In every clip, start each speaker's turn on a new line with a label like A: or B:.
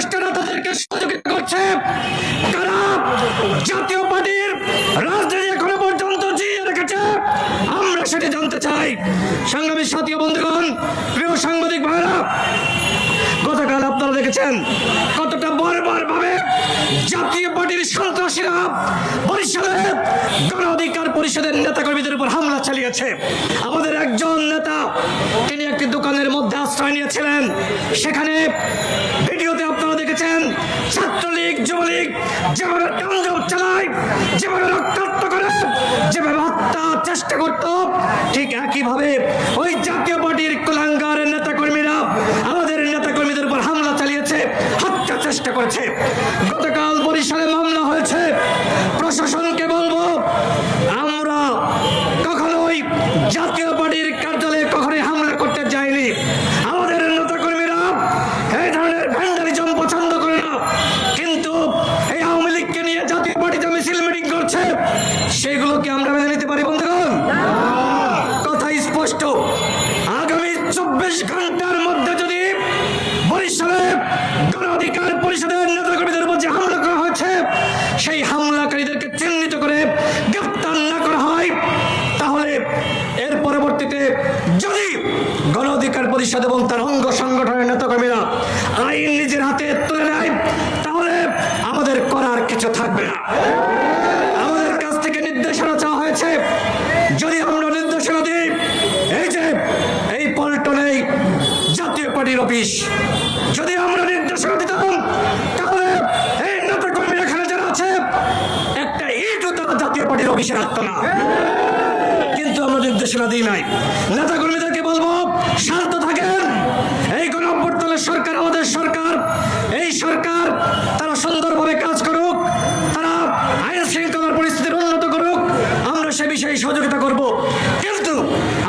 A: রাষ্ট্র নেতাদেরকে সহযোগিতা করছে। কারা জাতীয় পার্টির রাজনীতি এখনও পর্যন্ত জিয়ে রেখেছে। আমরা সেটা জানতে চাই। সংগ্রামী সাথী বন্ধুগণ, প্রিয় সাংবাদিক ভাইরা গতকাল আপনারা দেখেছেন কতটা বর্বর ভাবে জাতীয় পার্টির সন্ত্রাসীরা বরিশালে গণ অধিকার পরিষদের নেতা কর্মীদের উপর হামলা চালিয়েছে। আমাদের একজন নেতা, তিনি একটি দোকানের মধ্যে আশ্রয় নিয়েছিলেন। সেখানে দেখেছেন ছাত্রলীগ, যুবলীগ, যেভাবে তাণ্ডব চালায় যেভাবে রক্তাক্ত করে, যেভাবে হত্যা চেষ্টা করত, ঠিক একইভাবে ওই জাতীয় পার্টির কুলাঙ্গারের নেতাকর্মীরা আমাদের নেতাকর্মীদের উপর হামলা চালিয়েছে, হত্যা চেষ্টা করেছে। পরিষদ এবং তার অঙ্গ সংগঠনের নেতাকর্মীরা আইন নিজের হাতে তুলে নেয়, তাহলে আমাদের করার কিছু থাকবে না। আমাদের কাছ থেকে নির্দেশনা চাওয়া হয়েছে, যদি আমরা নির্দেশনা দিই, এই যে এই পল্টনে জাতীয় পার্টির অফিস, যদি আমরা নির্দেশনা দিতাম, তাহলে এই নেতা কর্মীরা এখানে যারা আছে, একটা ইটও তারা জাতীয় পার্টির অফিসে রাখতো না। কিন্তু আমরা নির্দেশনা দিই নাই। নেতা কর্মীদেরকে বলব, শান্ত এই গণঅভ্যর্থনের সরকার, আমাদের সরকার, এই সরকার, তারা সুন্দরভাবে কাজ করুক, তারা আইন শৃঙ্খলার পরিস্থিতির উন্নত করুক, আমরা সে বিষয়ে সহযোগিতা করব। কিন্তু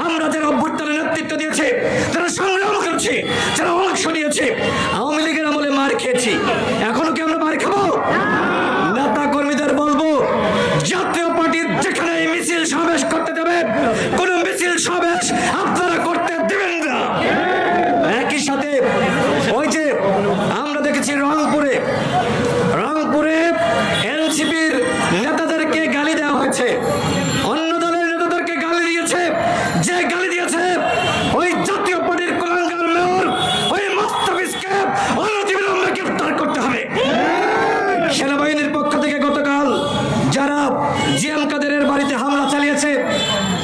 A: আমরা যারা অভ্যুত্থানের নেতৃত্ব দিয়েছে, যারা সংগ্রাম করছে যারা অংশ নিয়েছে, আওয়ামী লীগের আমলে মার খেয়েছি এখনও কি আমরা মার খাব নেতা কর্মীদের বলব জাতীয় পার্টির যেখানে এই মিছিল সমাবেশ করতে দেবে কোন মিছিল সমাবেশ আপনারা করতে দেবেন না একই সাথে ওই যে আমরা দেখেছি রংপুরে রংপুরে এনসিপির নেতাদেরকে গালি দেওয়া হয়েছে অন্য দলের নেতাদেরকে গালি দিয়েছে যে গালি দিয়েছে ওই জাতীয় পার্টির কুলাঙ্গার মেয়র ওই মাস্টারপিসকে অনতিবিলম্বে গ্রেফতার করতে হবে সেনাবাহিনীর পক্ষ থেকে গতকাল যারা জিয়াম কাদেরের বাড়িতে হামলা চালিয়েছে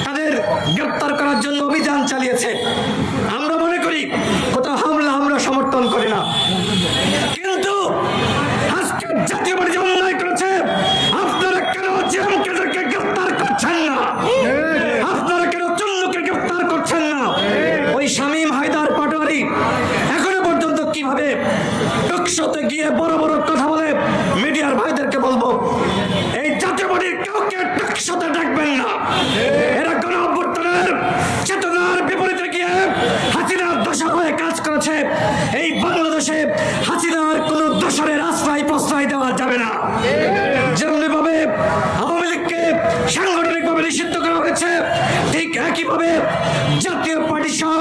A: তাদের গ্রেপ্তার করার জন্য অভিযান চালিয়েছে আমরা মনে করি কোথাও হামলা আমরা সমর্থন করি না কিন্তু আজকে জাতীয় পার্টি যে অন্যায় করেছে আপনারা কেন জিয়াম কাদেরকে গ্রেপ্তার করছেন না আপনারা কেন চন্দ্রকে গ্রেপ্তার করছেন না ওই শামীম হায়দার পাটোয়ারি এখনও পর্যন্ত কীভাবে টকশোতে গিয়ে বড় বড় কথা বলে মিডিয়ার ভাইদেরকে বলব, এই জাতীয় পার্টির কাউকে টকশোতে ডাকবেন না। এরা কোন অভ্যর্থনের চেতনার বিপরীতে গিয়ে হাসিনার দশা হয়ে কাজ করেছে। এই বাংলাদেশে হাসিনার কোন দোষরের আশ্রয় প্রশ্রয় দেওয়া যাবে না। যেমনি ভাবে আওয়ামী লীগকে সাংগঠনিকভাবে নিষিদ্ধ করা হয়েছে, ঠিক একইভাবে জাতীয় পার্টি সহ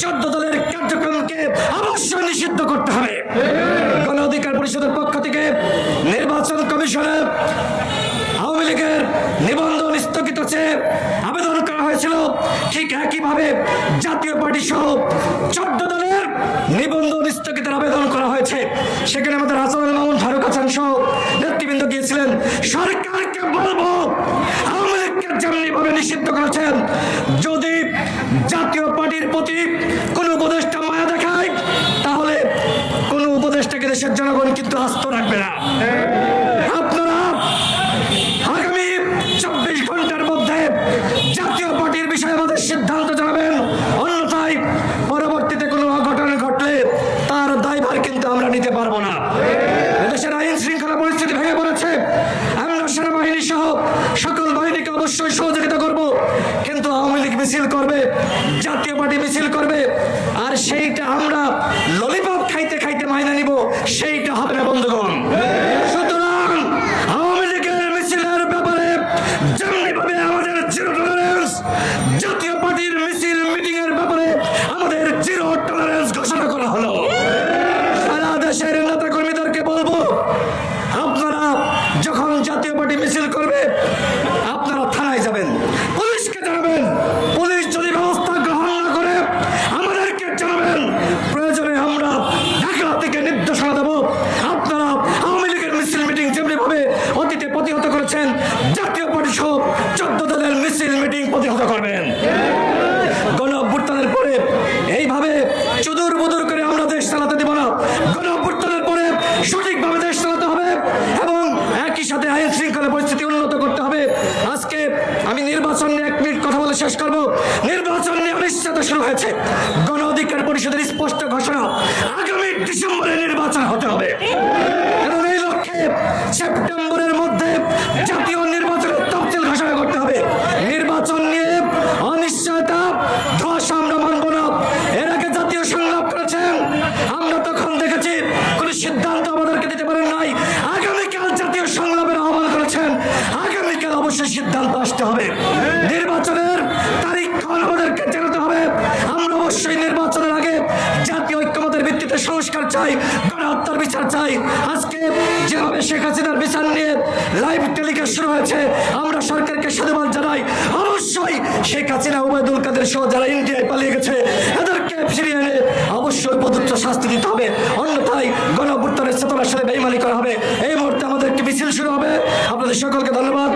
A: চোদ্দ দলের কার্যক্রমকে অবশ্যই নিষিদ্ধ করতে হবে। গণ অধিকার পরিষদের পক্ষ থেকে নির্বাচন কমিশনের আওয়ামী লীগের নিবন্ধন স্থগিত চেয়ে আবেদন করা হয়েছিল ঠিক একইভাবে জাতীয় পার্টি সহ চোদ্দ দলের নিবন্ধন স্থগিতের আবেদন করা হয়েছে। সেখানে আমাদের হাসানুল মামুন, ফারুক হাসান সহ নেতৃবৃন্দ গিয়েছিলেন। সরকারকে বলব, আওয়ামী নিষিদ্ধ করেছেন, যদি জাতীয় পার্টির প্রতি কোনো উপদেষ্টা মায়া দেখায়, তাহলে কোনো উপদেষ্টাকে দেশের জনগণ কিন্তু আস্ত রাখবে না আপনারা আগামী চব্বিশ ঘণ্টার মধ্যে জাতীয় পার্টির বিষয়ে আমাদের সিদ্ধান্ত জানাবেন অন্যথায় পরবর্তীতে কোনো অঘটন ঘটলে তার দায়ভার কিন্তু আমরা নিতে পারব না এদেশের আইন শৃঙ্খলা পরিস্থিতি ভেঙে পড়েছে আমরা সেনাবাহিনী সহ সকল বাহিনীকে অবশ্যই সহযোগিতা করব কিন্তু আওয়ামী লীগ মিছিল করবে জাতীয় পার্টি মিছিল করবে আর সেইটা আমরা ললিপপ খাইতে খাইতে মাইনে নিব সেইটা হবে মিছিল মিটিং প্রতিহত করবেন। গণ অভ্যুত্থানের পরে এইভাবে চুদুর বুদুর করে আমরা দেশ চালাতে দেব না। গণ অভ্যুত্থানের পরে সঠিকভাবে দেশ চালাতে হবে এবং একই সাথে আইন শৃঙ্খলা পরিস্থিতি উন্নত করতে হবে। আজকে আমি নির্বাচন নিয়ে এক মিনিট কথা বলে শেষ করব। নির্বাচন নিয়ে অনিশ্চয়তা শুরু হয়েছে। গণ অধিকার পরিষদের স্পষ্ট ঘোষণা, আগামী ডিসেম্বরে নির্বাচন হতে হবে। কারণ এই লক্ষ্যে সেপ্টেম্বরে অবশ্যই নির্বাচনের আগে জাতীয় ঐক্যমতের ভিত্তিতে সংস্কার চাই, গণহত্যার বিচার চাই। আজকে যেভাবে শেখ হাসিনার বিচার নিয়ে লাইভ টেলিকাস্ট শুরু হয়েছে, আমরা সরকারকে সাধুবাদ জানাই। অবশ্যই শেখ হাসিনা, উবায়দুল কাদের সহ যারা ইন্ডিয়ায় পালিয়ে গেছে, এদেরকে ফিরিয়ে এনে অবশ্যই উপযুক্ত শাস্তি দিতে হবে। অন্যথায় গণভুত্তরের চেতনার সাথে বেইমানি করা হবে। এই মুহূর্তে আমাদের একটি মিছিল শুরু হবে। আপনাদের সকলকে ধন্যবাদ।